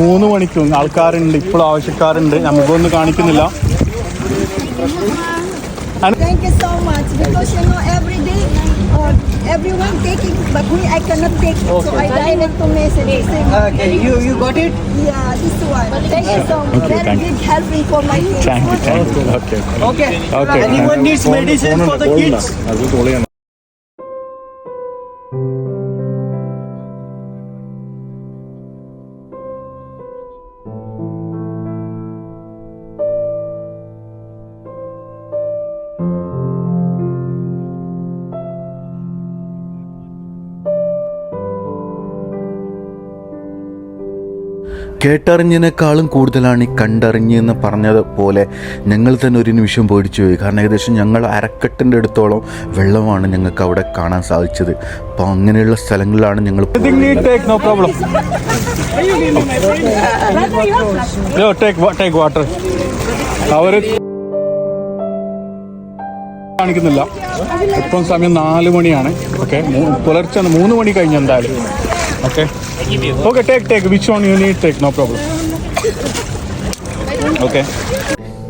മൂന്ന് മണിക്കും ആൾക്കാരുണ്ട് ഇപ്പോൾ ആവശ്യക്കാരുണ്ട് നമുക്കൊന്നും കാണിക്കുന്നില്ല Thank you so much because you know every day uh, everyone taking but me I cannot take it so I direct to message saying Okay, you you got it? yeah this one thank you so much Okay, very thank you. big helping for my kids thank you thank you okay Okay. Okay. Anyone needs medicine for the kids? കേട്ടറിഞ്ഞതിനേക്കാളും കൂടുതലാണ് ഈ കണ്ടറിഞ്ഞെന്ന് പറഞ്ഞത് പോലെ ഞങ്ങൾ തന്നെ ഒരു നിമിഷം പേടിച്ചു പോയി. കാരണം ഏകദേശം ഞങ്ങൾ അരക്കെട്ടിന്റെ അടുത്തോളം വെള്ളമാണ് ഞങ്ങൾക്ക് അവിടെ കാണാൻ സാധിച്ചത്. അപ്പോൾ അങ്ങനെയുള്ള സ്ഥലങ്ങളിലാണ് ഞങ്ങൾ കാണിക്കുന്നില്ല. ഇപ്പം സമയം നാല് മണിയാണ്. ഓക്കെ പുലർച്ചെ മൂന്ന് മണി കഴിഞ്ഞ് എന്തായാലും. Okay okay take take Which one you need, take. No problem. Okay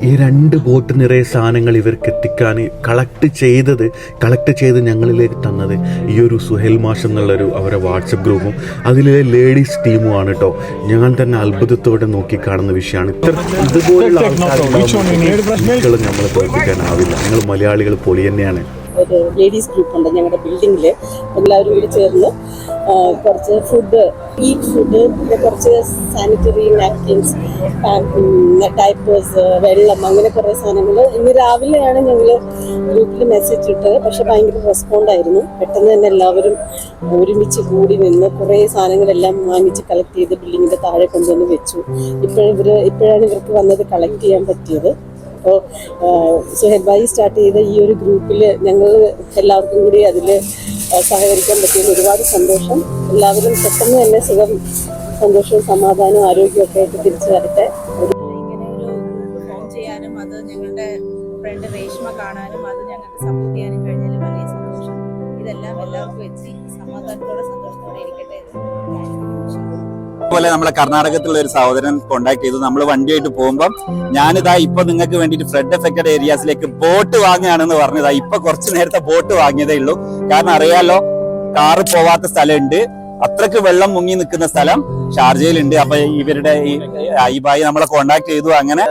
ഈ രണ്ട് ബോട്ട് നിറയെ സാധനങ്ങൾ ഇവർക്ക് എത്തിക്കാൻ കളക്ട് ചെയ്തത്. കളക്ട് ചെയ്ത് ഞങ്ങളിലേക്ക് തന്നത്. ഈ ഒരു സുഹേൽ മാഷ് എന്നുള്ളൊരു അവരുടെ വാട്സപ്പ് ഗ്രൂപ്പും അതിലെ ലേഡീസ് ആണ് കേട്ടോ ഞാൻ തന്നെ അത്ഭുതത്തോടെ നോക്കി കാണുന്ന വിഷയമാണ്. ഇത്ര ഇതുപോലുള്ള ഞങ്ങൾ നമ്മളെ തോൽപ്പിക്കാനാവില്ല. ഞങ്ങൾ മലയാളികൾ പൊളി തന്നെയാണ് ഒരു ലേഡീസ് ഗ്രൂപ്പ് ഉണ്ട് ഞങ്ങളുടെ ബിൽഡിങ്ങിൽ എല്ലാവരും കൂടി ചേർന്ന് കുറച്ച് ഫുഡ് ഈ ഫുഡ് പിന്നെ കുറച്ച് സാനിറ്ററി നാപ്കിൻസ് ടൈപ്പേഴ്സ് വെള്ളം അങ്ങനെ കുറേ സാധനങ്ങൾ ഇന്ന് രാവിലെയാണ് ഞങ്ങൾ ഗ്രൂപ്പിൽ മെസ്സേജ് ഇട്ടത്. പക്ഷെ ഭയങ്കര റെസ്പോണ്ട് ആയിരുന്നു. പെട്ടെന്ന് തന്നെ എല്ലാവരും ഒരുമിച്ച് കൂടി നിന്ന് കുറേ സാധനങ്ങളെല്ലാം വാങ്ങിച്ച് കളക്ട് ചെയ്ത് ബിൽഡിങ്ങിന്റെ താഴെ കൊണ്ടുവന്ന് വെച്ചു. ഇപ്പോഴിവർ ഇപ്പോഴാണ് ഇവർക്ക് വന്നത് കളക്ട് ചെയ്യാൻ പറ്റിയത്. അപ്പോൾ സുഹേൽ ഭായി സ്റ്റാർട്ട് ചെയ്ത ഈ ഒരു ഗ്രൂപ്പിൽ ഞങ്ങൾ എല്ലാവർക്കും കൂടി അതിൽ സഹകരിക്കാൻ പറ്റിയതിൽ ഒരുപാട് സന്തോഷം. എല്ലാവരും പെട്ടെന്ന് തന്നെ സുഖം സന്തോഷവും സമാധാനവും ആരോഗ്യവും ഒക്കെ ആയിട്ട് തിരിച്ചു വരട്ടെ. ഇതെല്ലാം എല്ലാവർക്കും എത്തി. സമാധാനത്തോടെ സന്തോഷത്തോടെ ഇരിക്കട്ടെ അതുപോലെ നമ്മളെ കർണാടകത്തിലുള്ള ഒരു സഹോദരൻ കോണ്ടാക്ട് ചെയ്തു. നമ്മൾ വണ്ടിയായിട്ട് പോകുമ്പോൾ ഞാനിതാ ഇപ്പൊ നിങ്ങൾക്ക് വേണ്ടിയിട്ട് ഫ്ലഡ് എഫക്റ്റഡ് ഏരിയാസിലേക്ക് ബോട്ട് വാങ്ങുകയാണെന്ന് പറഞ്ഞതാ. ഇപ്പൊ കുറച്ച് നേരത്തെ ബോട്ട് വാങ്ങിയതേ ഉള്ളൂ. കാരണം അറിയാലോ കാറ് പോവാത്ത സ്ഥലമുണ്ട്. അത്രയ്ക്ക് വെള്ളം മുങ്ങി നിൽക്കുന്ന സ്ഥലം ഷാർജയിലുണ്ട് അപ്പൊ ഇവരുടെ ഈ- ഭായി നമ്മളെ കോണ്ടാക്ട് ചെയ്തു അങ്ങനെ.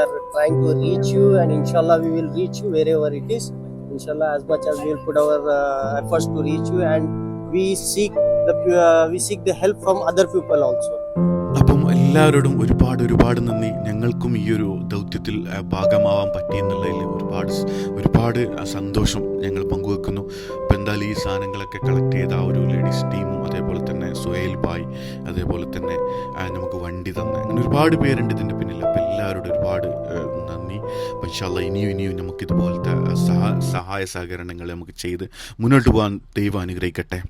Inshallah, as much as we will put our uh, efforts to reach you, and we seek the uh, we seek the help from other people also. എല്ലാവരോടും ഒരുപാട് ഒരുപാട് നന്ദി. ഞങ്ങൾക്കും ഈ ഒരു ദൗത്യത്തിൽ ഭാഗമാവാൻ പറ്റിയെന്നുള്ളതിൽ ഒരുപാട് ഒരുപാട് സന്തോഷം ഞങ്ങൾ പങ്കുവെക്കുന്നു. അപ്പം എന്തായാലും ഈ സാധനങ്ങളൊക്കെ കളക്ട് ചെയ്ത ആ ഒരു ലേഡീസ് ടീമും അതേപോലെ തന്നെ സുഹേൽ ബായ് അതേപോലെ തന്നെ നമുക്ക് വണ്ടി തന്നെ അങ്ങനെ ഒരുപാട് പേരുണ്ട് ഇതിന്റെ പിന്നിൽ. അപ്പം എല്ലാവരോടും ഒരുപാട് നന്ദി. അപ്പം ഇൻഷാല്ല ഇനിയും ഇനിയും നമുക്കിതുപോലത്തെ സഹ സഹായ സഹകരണങ്ങൾ നമുക്ക് ചെയ്ത് മുന്നോട്ട് പോകാൻ ദൈവം അനുഗ്രഹിക്കട്ടെ.